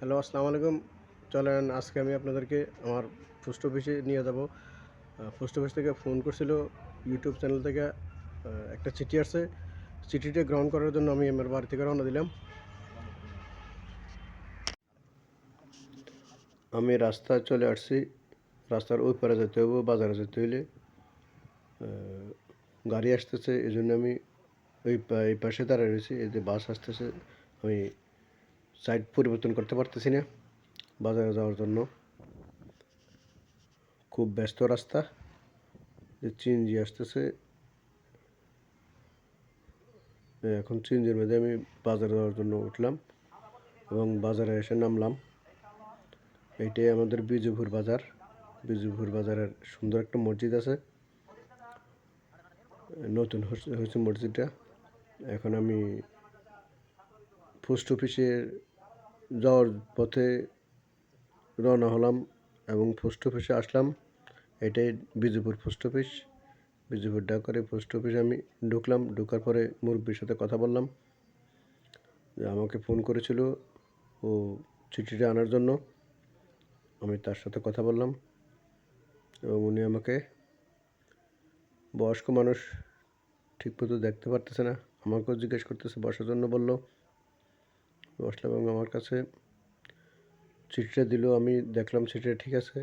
Hello, আসসালামু আলাইকুম। চলেন, আজকে আমি আপনাদেরকে আমার পোস্ট অফিসে নিয়ে যাব। পোস্ট অফিস থেকে ফোন করছিল, ইউটিউব চ্যানেল থেকে একটা চিঠি আসছে। চিঠিটা গ্রহণ করার জন্য আমি আমার বাড়ি থেকে রওনা দিলাম। আমি রাস্তায় চলে আসছি। রাস্তার ওই পারে যেতে হবে বাজারে যেতে হইলে। গাড়ি আসতেছে এই জন্য আমি ওই এই পাশে দাঁড়িয়ে রয়েছি। এই যে বাস আসতেছে, আমি সাইড পরিবর্তন করতে পারতেছি না বাজারে যাওয়ার জন্য। খুব ব্যস্ত রাস্তা চিনজি আসতেছে। এখন চিনজির মধ্যে আমি বাজারে যাওয়ার জন্য উঠলাম এবং বাজারে এসে নামলাম। এইটাই আমাদের বিজুপুর বাজার। বিজুপুর বাজারের সুন্দর একটা মসজিদ আছে। নতুন হয়েছে মসজিদটা। এখন আমি পোস্ট অফিসে যাওয়ার পথে রওনা হলাম এবং পোস্ট অফিসে আসলাম। এটাই বিজুপুর পোস্ট অফিস বিজুপুর ডাকারে পোস্ট অফিসে আমি ঢুকলাম। ঢোকার পরে মুরব্বীর সাথে কথা বললাম। যে আমাকে ফোন করেছিল ও চিঠিটা আনার জন্য। আমি তার সাথে কথা বললাম এবং উনি আমাকে বয়স্ক মানুষ ঠিক মতো দেখতে পারতেছে না। আমাকেও জিজ্ঞেস করতেছে, বসার জন্য বলল। বসলাম এবং আমার কাছে চিঠিটা দিল, আমি দেখলাম চিঠিটা ঠিক আছে।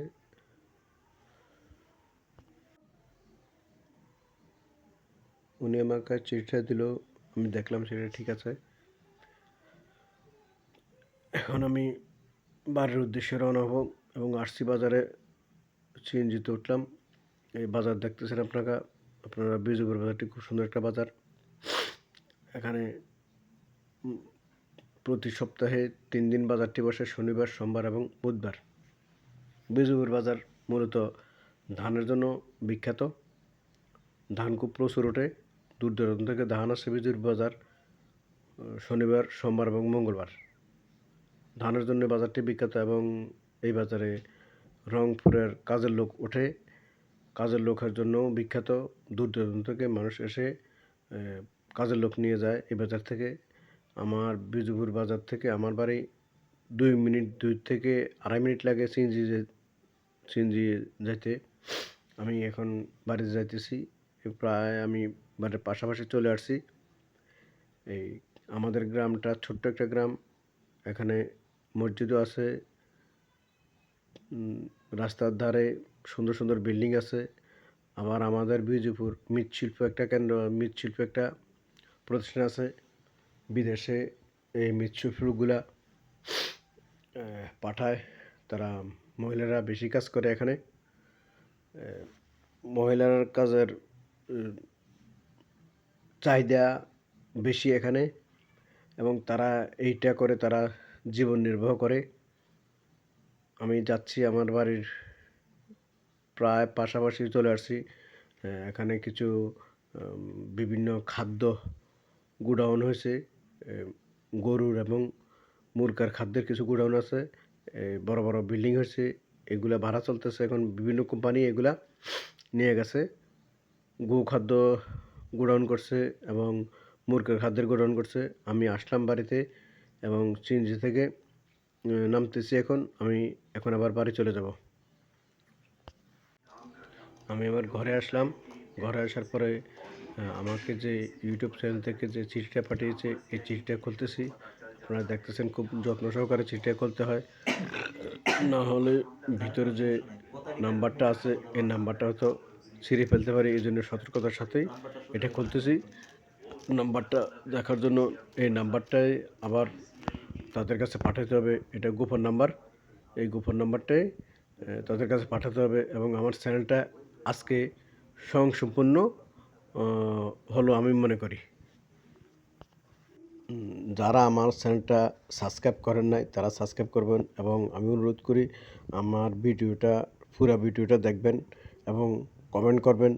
উনি আমার কাছে চিঠিটা দিল, আমি দেখলাম সেটা ঠিক আছে। এখন আমি বাড়ির উদ্দেশ্যে রওনা হব এবং আরসি বাজারে সিএনজিতে উঠলাম। এই বাজার দেখতেছেন আপনারা আপনারা বিজয়পুর বাজারটি খুব সুন্দর একটা বাজার। এখানে প্রতি সপ্তাহে তিন দিন বাজারটি বসে শনিবার, সোমবার এবং বুধবার। বিজুপুর বাজার মূলত ধানের জন্য বিখ্যাত। ধান খুব প্রচুর ওঠে। দূর দূরান্ত থেকে ধান আসে বিজয়পুর বাজার শনিবার, সোমবার এবং মঙ্গলবার। ধানের জন্য বাজারটি বিখ্যাত এবং এই বাজারে রংপুরের কাজের লোক ওঠে। কাজের লোকের জন্য বিখ্যাত। দূর দূরান্ত থেকে মানুষ এসে কাজের লোক নিয়ে যায় এই বাজার থেকে। আমার বিজুপুর বাজার থেকে আমার বাড়ি দুই মিনিট, দুই থেকে আড়াই মিনিট লাগে সিএনজি সিএনজি যেতে আমি এখন বাড়িতে যাইতেছি প্রায় আমি বাড়ির পাশাপাশি চলে আসছি। এই আমাদের গ্রামটা ছোট্ট একটা গ্রাম, এখানে মসজিদও আছে। রাস্তার ধারে সুন্দর সুন্দর বিল্ডিং আছে। আবার আমাদের বিজুপুর মৃৎশিল্প একটা কেন্দ্র, মৃৎশিল্প একটা প্রতিষ্ঠান আছে। বিদেশে এই মৃৎশিল্পগুলা আহ, পাঠায়। তারা মহিলারা বেশি কাজ করে এখানে। মহিলার কাজের চাহিদা বেশি এখানে এবং তারা এইটা করে তারা জীবন নির্বাহ করে। আমি যাচ্ছি আমার বাড়ির প্রায় পাশাপাশি চলে আসছি। এখানে কিছু বিভিন্ন খাদ্য গুডাউন হয়েছে। গরুর এবং মুরগার খাদ্যের কিছু গুডাউন আছে বড় বড় বিল্ডিং হয়েছে, এগুলা ভাড়া চলতেছে এখন বিভিন্ন কোম্পানি এগুলা নিয়ে গেছে। গো খাদ্য গোডাউন করছে এবং মুরগির খাদ্যের গোডাউন করছে। আমি আসলাম বাড়িতে এবং চিনজি থেকে নামতেছি এখন, আমি এখন আবার বাড়ি চলে যাব। আমি আবার ঘরে আসলাম, ঘরে আসার পরে আমাকে যে ইউটিউব চ্যানেল থেকে যে চিঠিটা পাঠিয়েছে, এই চিঠিটা খুলতেছি। আপনারা দেখতেছেন খুব যত্ন সহকারে চিঠিটা খুলতে হয়। না হলে ভিতরে যে নাম্বারটা আছে, এই নাম্বারটা হয়তো ছিঁড়ে ফেলতে পারি, এই জন্য সতর্কতার সাথেই এটা খুলতেছি। নাম্বারটা দেখার জন্য এই নাম্বারটাই আবার তাদের কাছে পাঠাতে হবে, এটা গোপন নাম্বার। এই গোপন নাম্বারটাই তাদের কাছে পাঠাতে হবে এবং আমার চ্যানেলটা আজকে স্বয়ংসম্পূর্ণ হলো আমি মনে করি। যারা আমার চ্যানেলটা সাবস্ক্রাইব করেন নাই, তারা সাবস্ক্রাইব করবেন এবং আমি অনুরোধ করি আমার ভিডিওটা, পুরো ভিডিওটা দেখবেন এবং কমেন্ট করবেন।